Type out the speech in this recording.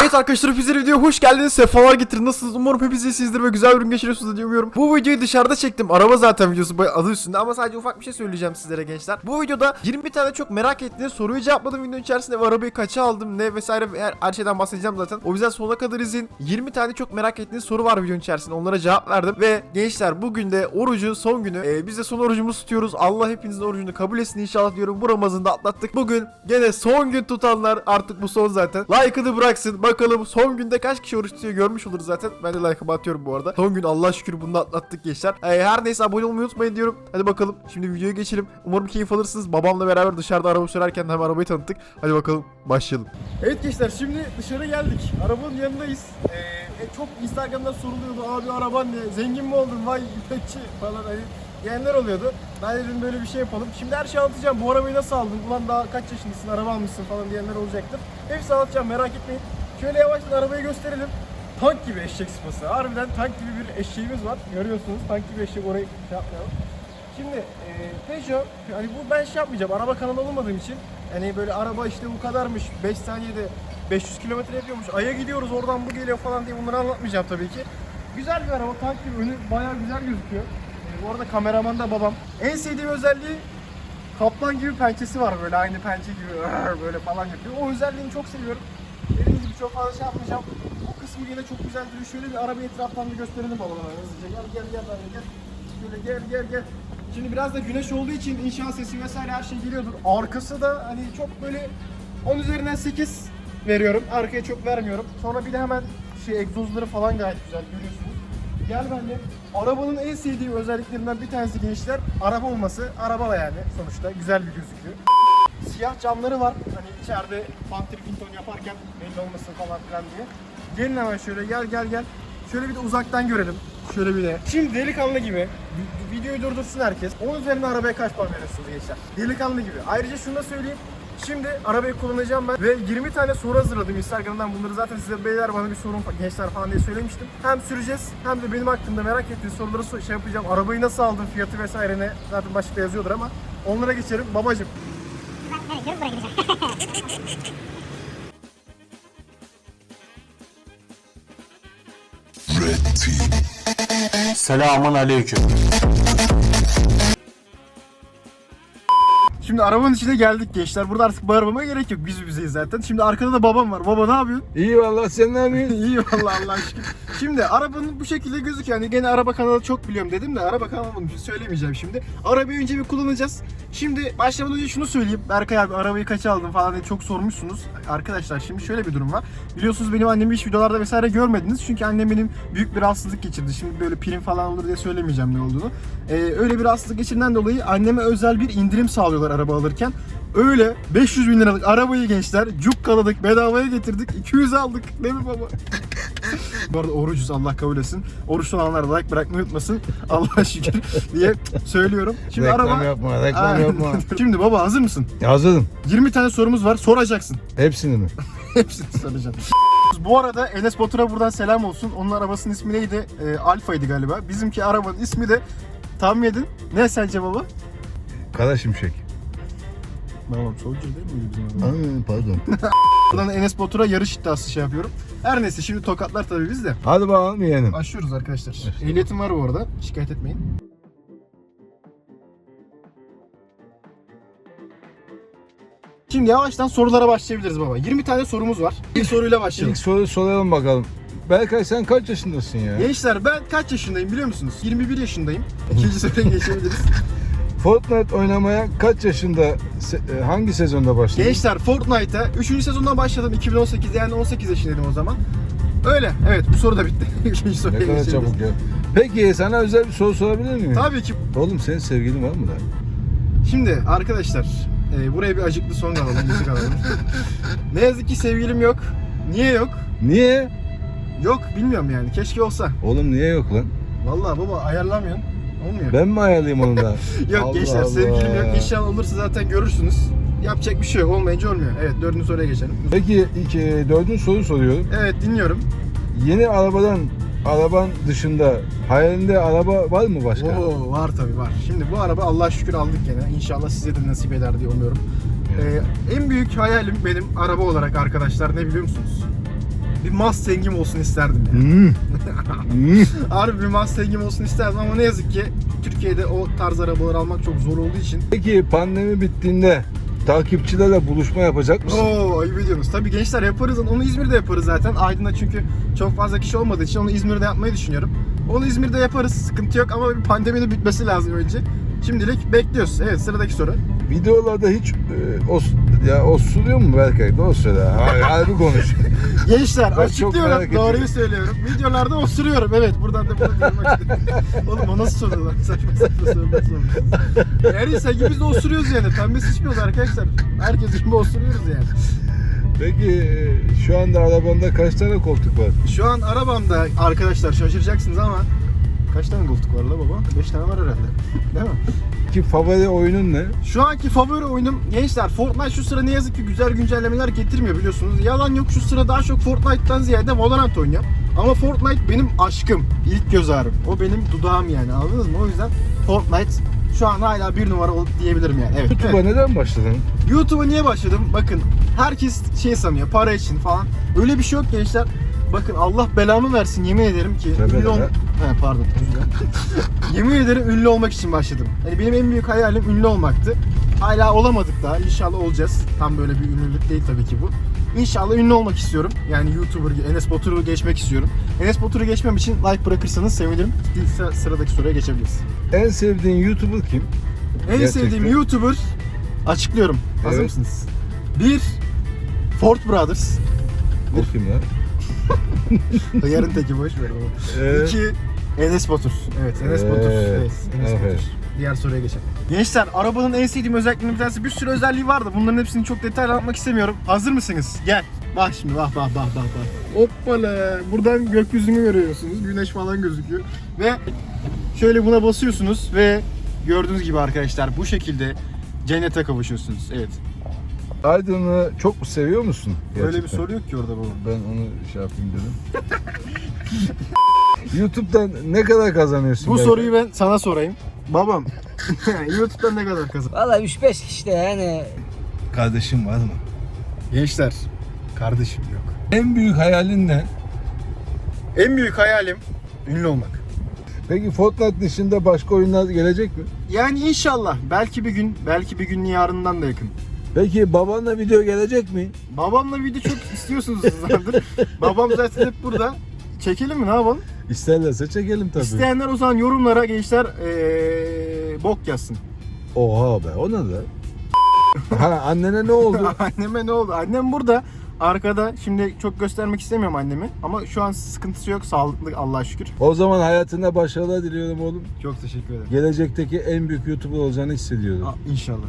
Evet arkadaşlar hepinize videoya hoş geldiniz. Sefalar getirin. Nasılsınız? Umarım hepiniz iyisizdir ve güzel bir gün geçiriyorsunuz diye umuyorum. Bu videoyu dışarıda çektim. Araba zaten videosu adı üstünde ama sadece ufak bir şey söyleyeceğim sizlere gençler. Bu videoda 20 tane çok merak ettiğiniz soruyu cevapladım videonun içerisinde ve arabayı kaça aldım ne vesaire ve her, her şeyden bahsedeceğim zaten. O yüzden sonuna kadar izin. 20 tane çok merak ettiğiniz soru var videonun içerisinde. Onlara cevap verdim ve gençler bugün de orucun son günü. Ee, biz de son orucumuzu tutuyoruz. Allah hepinizin orucunu kabul etsin inşallah diyorum. Bu Ramazan'ı da atlattık. Bugün gene son gün tutanlar artık bu son zaten. Like'ını bıraksın. Bakalım son günde kaç kişi oruç tutuyor görmüş oluruz zaten. Ben de like'ımı atıyorum bu arada. Son gün Allah şükür bunu atlattık gençler. Ee, her neyse abone olmayı unutmayın diyorum. Hadi bakalım şimdi videoya geçelim. Umarım keyif alırsınız. Babamla beraber dışarıda araba sürerken hem arabayı tanıttık. Hadi bakalım başlayalım. Evet gençler şimdi dışarı geldik. Arabanın yanındayız. Ee, çok Instagram'da soruluyordu. Abi araban ne? Zengin mi oldun? Vay İpekçi falan hani diyenler oluyordu. Ben dedim böyle bir şey yapalım. Şimdi her şeyi anlatacağım. Bu arabayı nasıl aldın? Ulan daha kaç yaşındasın? Araba almışsın falan diyenler olacaktır. Hepsini anlatacağım merak etmeyin. Şöyle yavaştan arabayı gösterelim. Tank gibi eşek sıpası. Harbiden tank gibi bir eşeğimiz var. Görüyorsunuz tank gibi eşek orayı şey yapmayalım. Şimdi e, Peugeot, hani bu ben şey yapmayacağım, araba kanalı olmadığım için hani böyle araba işte bu kadarmış, 5 saniyede 500 kilometre yapıyormuş, aya gidiyoruz oradan bu geliyor falan diye bunları anlatmayacağım tabii ki. Güzel bir araba, tank gibi, önü bayağı güzel gözüküyor. E, bu arada kameraman da babam. En sevdiğim özelliği kaplan gibi pençesi var böyle aynı pençe gibi böyle falan yapıyor. O özelliğini çok seviyorum. Çok fazla şey yapmayacağım. O kısmı yine çok güzel duruyor. Şöyle bir arabayı etraftan bir gösterelim babama hızlıca. Gel gel gel gel gel. Şöyle gel gel gel. Şimdi biraz da güneş olduğu için inşaat sesi vesaire her şey geliyordur. Arkası da hani çok böyle 10 üzerinden 8 veriyorum. Arkaya çok vermiyorum. Sonra bir de hemen şey egzozları falan gayet güzel görüyorsunuz. Gel benimle. Arabanın en sevdiğim özelliklerinden bir tanesi gençler araba olması. Araba yani sonuçta güzel bir gözüküyor. Siyah camları var. İçeride fantrifington yaparken belli olmasın falan filan diye. Gelin hemen şöyle gel gel gel. Şöyle bir de uzaktan görelim. Şöyle bir de. Şimdi delikanlı gibi vi- videoyu durdursun herkes. 10 üzerinden arabaya kaç puan veriyorsunuz gençler? Delikanlı gibi. Ayrıca şunu da söyleyeyim. Şimdi arabayı kullanacağım ben ve 20 tane soru hazırladım Instagram'dan. Bunları zaten size beyler bana bir sorun gençler falan diye söylemiştim. Hem süreceğiz hem de benim hakkımda merak ettiğiniz soruları so- şey yapacağım. Arabayı nasıl aldın, fiyatı vesaire ne zaten başlıkta yazıyordur ama onlara geçelim. Babacım Nereye gidiyoruz? Buraya gideceğiz. Selamun aleyküm. Şimdi arabanın içine geldik gençler. Burada artık bağırmama gerek yok. Biz bizeyiz zaten. Şimdi arkada da babam var. Baba ne yapıyorsun? İyi vallahi sen ne yapıyorsun? İyi vallahi Allah aşkına. Şimdi arabanın bu şekilde gözüküyor. Yani gene araba kanalı çok biliyorum dedim de araba kanalı olmuş. Söylemeyeceğim şimdi. Arabayı önce bir kullanacağız. Şimdi başlamadan önce şunu söyleyeyim. Berkay abi arabayı kaça aldın falan diye çok sormuşsunuz. Arkadaşlar şimdi şöyle bir durum var. Biliyorsunuz benim annemi hiç videolarda vesaire görmediniz. Çünkü annem benim büyük bir rahatsızlık geçirdi. Şimdi böyle prim falan olur diye söylemeyeceğim ne olduğunu. Ee, öyle bir rahatsızlık geçirdiğinden dolayı anneme özel bir indirim sağlıyorlar araba alırken. Öyle 500 bin liralık arabayı gençler cukkaladık bedavaya getirdik 200 aldık değil mi baba? Bu arada orucuz Allah kabul etsin. Oruçlu olanlar da like bırakmayı unutmasın. Allah'a şükür diye söylüyorum. Şimdi reklam araba... yapma, reklam Aynen. yapma. Şimdi baba hazır mısın? Hazırım. 20 tane sorumuz var soracaksın. Hepsini mi? Hepsini soracağım. Bu arada Enes Batur'a buradan selam olsun. Onun arabasının ismi neydi? Ee, Alfa'ydı galiba. Bizimki arabanın ismi de tahmin edin. Ne sence baba? Kara Şimşek. Tamam Soldier değil miydi bizim araba? Aa, pardon. Buradan Enes Batur'a yarış iddiası şey yapıyorum. Her neyse şimdi tokatlar tabii biz de. Hadi bakalım yeğenim. Başlıyoruz arkadaşlar. Ehliyetim var bu arada. Şikayet etmeyin. Şimdi yavaştan sorulara başlayabiliriz baba. 20 tane sorumuz var. İlk soruyla başlayalım. İlk soru soralım bakalım. Berkay sen kaç yaşındasın ya? Gençler ben kaç yaşındayım biliyor musunuz? 21 yaşındayım. İkinci soruya geçebiliriz. Fortnite oynamaya kaç yaşında, se- e, hangi sezonda başladın? Gençler Fortnite'a 3. sezondan başladım 2018'de yani 18 yaşındaydım o zaman. Öyle. Evet bu soru da bitti. İkinci soruya Ne kadar geçebiliriz. çabuk ya. Peki sana özel bir soru sorabilir miyim? Tabii ki. Oğlum senin sevgilin var mı da? Şimdi arkadaşlar e, buraya bir acıklı son alalım, müzik alalım. ne yazık ki sevgilim yok. Niye yok? Niye? Yok bilmiyorum yani. Keşke olsa. Oğlum niye yok lan? Vallahi baba ayarlamıyorsun. Olmuyor. Ben mi ayarlayayım onu da? yok Allah gençler Allah. sevgilim yok. İnşallah olursa zaten görürsünüz. Yapacak bir şey yok. Olmayınca olmuyor. Evet dördüncü soruya geçelim. Peki iki, dördüncü soru soruyorum. Evet dinliyorum. Yeni arabadan, araban dışında hayalinde araba var mı başka? Oo var tabi var. Şimdi bu araba Allah'a şükür aldık gene. İnşallah size de nasip eder diye umuyorum. Ee, en büyük hayalim benim araba olarak arkadaşlar ne biliyor musunuz? Bir Mustang'im olsun isterdim ya. Hmm. Harbi bir Mustang'im olsun isterdim ama ne yazık ki Türkiye'de o tarz arabalar almak çok zor olduğu için. Peki pandemi bittiğinde takipçilerle buluşma yapacak mısın? Oo ayıp ediyorsunuz. Tabii gençler yaparız. Onu İzmir'de yaparız zaten. Aydın'da çünkü çok fazla kişi olmadığı için onu İzmir'de yapmayı düşünüyorum. Onu İzmir'de yaparız. Sıkıntı yok ama bir pandeminin bitmesi lazım önce. Şimdilik bekliyoruz. Evet sıradaki soru. Videolarda hiç e, os, ya osuluyor mu Berkay? Doğru söyle. Hayır, harbi konuş. Gençler Ben çok açıklıyorum. Doğruyu söylüyorum. Videolarda osuruyorum. Evet buradan da bunu duyurmak istedim. Oğlum o nasıl soru lan? Saçma saçma sorular soruyorsun. Her insan gibi biz de osuruyoruz yani. Pembe sıçmıyoruz arkadaşlar. Herkes gibi osuruyoruz yani. Peki e, şu anda arabanda kaç tane koltuk var? Şu an arabamda arkadaşlar şaşıracaksınız ama kaç tane koltuk var la baba? 5 tane var herhalde. Değil mi? Ki favori oyunun ne? Şu anki favori oyunum gençler Fortnite şu sıra ne yazık ki güzel güncellemeler getirmiyor biliyorsunuz. Yalan yok şu sıra daha çok Fortnite'tan ziyade Valorant oynuyorum. Ama Fortnite benim aşkım, ilk göz ağrım. O benim dudağım yani anladınız mı? O yüzden Fortnite şu an hala bir numara ol- diyebilirim yani. Evet. YouTube'a evet. neden başladın? YouTube'a niye başladım? Bakın herkes şey sanıyor para için falan. Öyle bir şey yok gençler. Bakın Allah belamı versin yemin ederim ki Tövbe ünlü ol... He pardon. yemin ederim ünlü olmak için başladım. Hani benim en büyük hayalim ünlü olmaktı. Hala olamadık daha. İnşallah olacağız. Tam böyle bir ünlülük değil tabii ki bu. İnşallah ünlü olmak istiyorum. Yani YouTuber, Enes Batur'u geçmek istiyorum. Enes Batur'u geçmem için like bırakırsanız sevinirim. Sıra- Sıradaki soruya geçebiliriz. En sevdiğin YouTuber kim? En Gerçekten. sevdiğim YouTuber açıklıyorum. Hazır Evet. mısınız? 1. Ford Brothers. O kim lan? Yarın teki boş ver baba. Ee, 2. Enes Batur. Evet Enes Batur. Evet, Evet Enes aferin. Batur. Diğer soruya geçelim. Gençler arabanın en sevdiğim özelliklerinden bir tanesi bir sürü özelliği vardı. Bunların hepsini çok detaylı anlatmak istemiyorum. Hazır mısınız? Gel. Bak şimdi bak bak bak bak bak. Hoppala. Buradan gökyüzünü görüyorsunuz. Güneş falan gözüküyor. Ve şöyle buna basıyorsunuz ve gördüğünüz gibi arkadaşlar bu şekilde cennete kavuşuyorsunuz. Evet. Aydın'ı çok mu seviyor musun? Öyle bir Gerçekten. soru yok ki orada baba. Ben onu şey yapayım dedim. YouTube'dan ne kadar kazanıyorsun? Bu Berkay? soruyu ben sana sorayım. Babam. YouTube'dan ne kadar kazan? Valla 3-5 işte yani Kardeşim var mı? Gençler, kardeşim yok. En büyük hayalin ne? En büyük hayalim ünlü olmak. Peki Fortnite dışında başka oyunlar gelecek mi? Yani inşallah belki bir gün, belki bir gün yarından da yakın. Peki babanla video gelecek mi? Babamla video çok istiyorsunuz zaten. Babam zaten hep burada. Çekelim mi ne yapalım? İsterlerse çekelim tabii. İsteyenler o zaman yorumlara gençler ee, bok yazsın. Oha be o ne lan? ha annene ne oldu? Anneme ne oldu? Annem burada. Arkada şimdi çok göstermek istemiyorum annemi ama şu an sıkıntısı yok sağlıklı Allah'a şükür. o zaman hayatında başarılar diliyorum oğlum. Çok teşekkür ederim. Gelecekteki en büyük YouTuber olacağını hissediyorum. Aa, İnşallah.